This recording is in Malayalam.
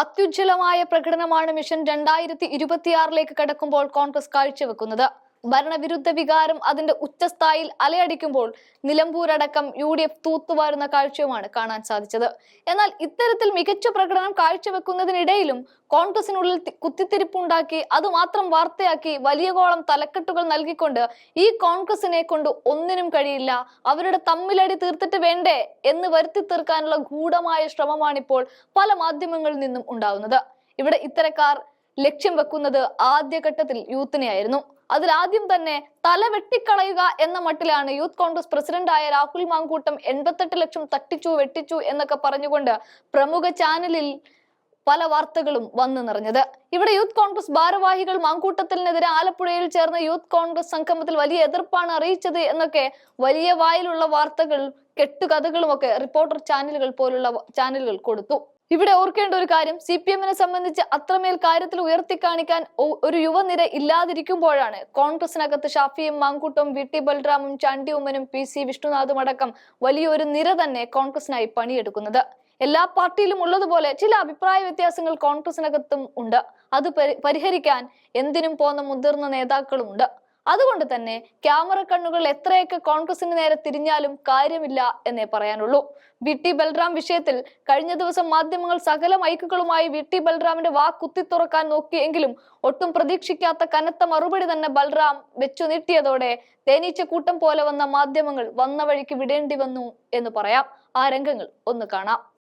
അത്യുജ്വലമായ പ്രകടനമാണ് മിഷൻ രണ്ടായിരത്തി ഇരുപത്തിയാറിലേക്ക് കടക്കുമ്പോൾ കോൺഗ്രസ് കാഴ്ചവെക്കുന്നത്. ഭരണവിരുദ്ധ വികാരം അതിന്റെ ഉച്ചസ്ഥായിൽ അലയടിക്കുമ്പോൾ നിലമ്പൂരടക്കം യു ഡി എഫ് തൂത്തുവാരുന്ന കാഴ്ചയുമാണ് കാണാൻ സാധിച്ചത്. എന്നാൽ ഇത്തരത്തിൽ മികച്ച പ്രകടനം കാഴ്ചവെക്കുന്നതിനിടയിലും കോൺഗ്രസിനുള്ളിൽ കുത്തിത്തിരിപ്പുണ്ടാക്കി അത് മാത്രം വാർത്തയാക്കി വലിയ കോളം തലക്കെട്ടുകൾ നൽകിക്കൊണ്ട് ഈ കോൺഗ്രസിനെ കൊണ്ട് ഒന്നിനും കഴിയില്ല അവരുടെ തമ്മിലടി തീർത്തിട്ട് വേണ്ടേ എന്ന് വരുത്തി തീർക്കാനുള്ള ഗൂഢമായ ശ്രമമാണിപ്പോൾ പല മാധ്യമങ്ങളിൽ നിന്നും ഉണ്ടാവുന്നത്. ഇവിടെ ഇത്തരക്കാർ ലക്ഷ്യം വെക്കുന്നത് ആദ്യഘട്ടത്തിൽ യൂത്തിനെയായിരുന്നു. അതിൽ ആദ്യം തന്നെ തല വെട്ടിക്കളയുക എന്ന മട്ടിലാണ് യൂത്ത് കോൺഗ്രസ് പ്രസിഡന്റായ രാഹുൽ മാങ്കൂട്ടം എൺപത്തെട്ട് ലക്ഷം തട്ടിച്ചു വെട്ടിച്ചു എന്നൊക്കെ പറഞ്ഞുകൊണ്ട് പ്രമുഖ ചാനലിൽ പല വാർത്തകളും വന്നു നിറഞ്ഞത്. ഇവിടെ യൂത്ത് കോൺഗ്രസ് ഭാരവാഹികൾ മാങ്കൂട്ടത്തിനെതിരെ ആലപ്പുഴയിൽ ചേർന്ന യൂത്ത് കോൺഗ്രസ് സംഗമത്തിൽ വലിയ എതിർപ്പാണ് അറിയിച്ചത് എന്നൊക്കെ വലിയ വായിലുള്ള വാർത്തകൾ കെട്ടുകഥകളുമൊക്കെ റിപ്പോർട്ടർ ചാനലുകൾ പോലുള്ള ചാനലുകൾ കൊടുത്തു. ഇവിടെ ഓർക്കേണ്ട ഒരു കാര്യം സി പി എമ്മിനെ സംബന്ധിച്ച് അത്രമേൽ കാര്യത്തിൽ ഉയർത്തി കാണിക്കാൻ ഒരു യുവനിര ഇല്ലാതിരിക്കുമ്പോഴാണ് കോൺഗ്രസിനകത്ത് ഷാഫിയും മാങ്കൂട്ടും വി ടി ബൽറാമും ചാണ്ടി ഉമ്മനും പി സി വിഷ്ണുനാഥും അടക്കം വലിയൊരു നിര തന്നെ കോൺഗ്രസിനായി പണിയെടുക്കുന്നത്. എല്ലാ പാർട്ടിയിലും ഉള്ളതുപോലെ ചില അഭിപ്രായ വ്യത്യാസങ്ങൾ കോൺഗ്രസിനകത്തും ഉണ്ട്. അത് പരിഹരിക്കാൻ എന്തിനും പോന്ന മുതിർന്ന നേതാക്കളുമുണ്ട് അതുകൊണ്ട് തന്നെ ക്യാമറ കണ്ണുകൾ എത്രയൊക്കെ കോൺഗ്രസിന് നേരെ തിരിഞ്ഞാലും കാര്യമില്ല എന്നേ പറയാനുള്ളൂ. വി ടി ബൽറാം വിഷയത്തിൽ കഴിഞ്ഞ ദിവസം മാധ്യമങ്ങൾ സകല മൈക്കുകളുമായി വി ടി ബൽറാമിന്റെ വാ കുത്തി തുറക്കാൻ നോക്കിയെങ്കിലും ഒട്ടും പ്രതീക്ഷിക്കാത്ത കനത്ത മറുപടി തന്നെ ബൽറാം വെച്ചു നീട്ടിയതോടെ തേനീച്ച കൂട്ടം പോലെ വന്ന മാധ്യമങ്ങൾ വന്ന വഴിക്ക് വിടേണ്ടി വന്നു എന്ന് പറയാം. ആ രംഗങ്ങൾ ഒന്ന് കാണാം.